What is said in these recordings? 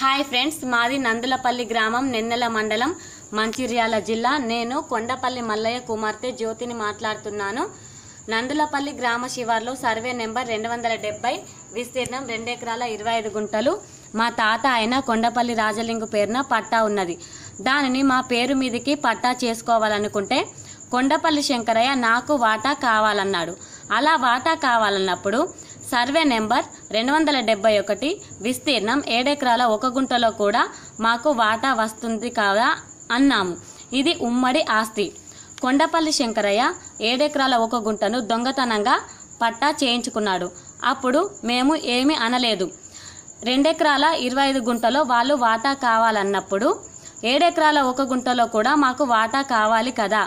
Hi friends మాది నందులపల్లి గ్రామం నెన్నెల మండలం మంచిర్యాల జిల్లా. నేను కొండపల్లి మల్లయ్య కుమార్తె జ్యోతిని మాట్లాడుతున్నాను. నందులపల్లి గ్రామ శివార్లో సర్వే నెంబర్ రెండు వందల డెబ్బై విస్తీర్ణం రెండు ఎకరాల ఇరవై ఐదు గుంటలు. మా తాత అయిన కొండపల్లి రాజలింగు పేరున పట్టా ఉన్నది. దానిని మా పేరు మీదకి పట్టా చేసుకోవాలనుకుంటే కొండపల్లి శంకరయ్య నాకు వాటా కావాలన్నాడు. అలా వాటా కావాలన్నప్పుడు సర్వే నెంబర్ రెండు వందల డెబ్బై ఒకటి. విస్తీర్ణం ఏడెకరాల ఒక గుంటలో కూడా మాకు వాటా వస్తుంది కదా అన్నాము. ఇది ఉమ్మడి ఆస్తి. కొండపల్లి శంకరయ్య ఏడెకరాల ఒక గుంటను దొంగతనంగా పట్టా చేయించుకున్నాడు. అప్పుడు మేము ఏమీ అనలేదు. రెండెకరాల ఇరవై ఐదు గుంటలో వాళ్ళు వాటా కావాలన్నప్పుడు ఏడెకరాల ఒక గుంటలో కూడా మాకు వాటా కావాలి కదా.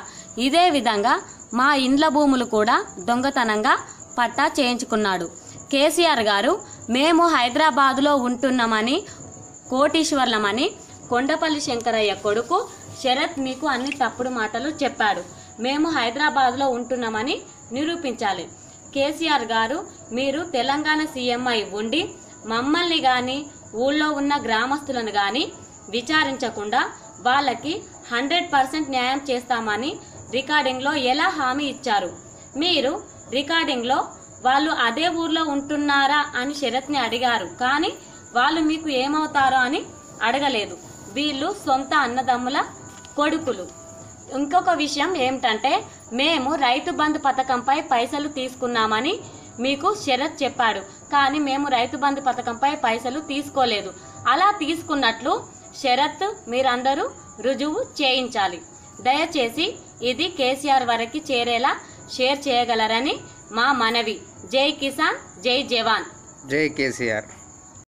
ఇదే విధంగా మా ఇండ్ల భూములు కూడా దొంగతనంగా పట్టా చేయించుకున్నాడు. కేసీఆర్ గారు మేము హైదరాబాదులో ఉంటున్నామని కోటీశ్వర్లమని కొండపల్లి శంకరయ్య కొడుకు శరత్ మీకు అన్ని తప్పుడు మాటలు చెప్పాడు. మేము హైదరాబాద్లో ఉంటున్నామని నిరూపించాలి. కేసీఆర్ గారు మీరు తెలంగాణ సీఎం అయి ఉండి మమ్మల్ని కానీ ఊళ్ళో ఉన్న గ్రామస్తులను కానీ విచారించకుండా వాళ్ళకి హండ్రెడ్ పర్సెంట్ న్యాయం చేస్తామని రికార్డింగ్లో ఎలా హామీ ఇచ్చారు? మీరు రికార్డింగ్లో వాళ్ళు అదే ఊర్లో ఉంటున్నారా అని శరత్ని అడిగారు. కానీ వాళ్ళు మీకు ఏమవుతారో అని అడగలేదు. వీళ్ళు సొంత అన్నదమ్ముల కొడుకులు. ఇంకొక విషయం ఏమిటంటే మేము రైతు బంధు పథకంపై పైసలు తీసుకున్నామని మీకు శరత్ చెప్పాడు. కానీ మేము రైతు బంధు పథకంపై పైసలు తీసుకోలేదు. అలా తీసుకున్నట్లు షరత్ మీరందరూ రుజువు చేయించాలి. దయచేసి ఇది కేసీఆర్ వరకు చేరేలా షేర్ చేయగలరని మా మనవి జై కిసాన్ జై జవాన్ జై కేసీఆర్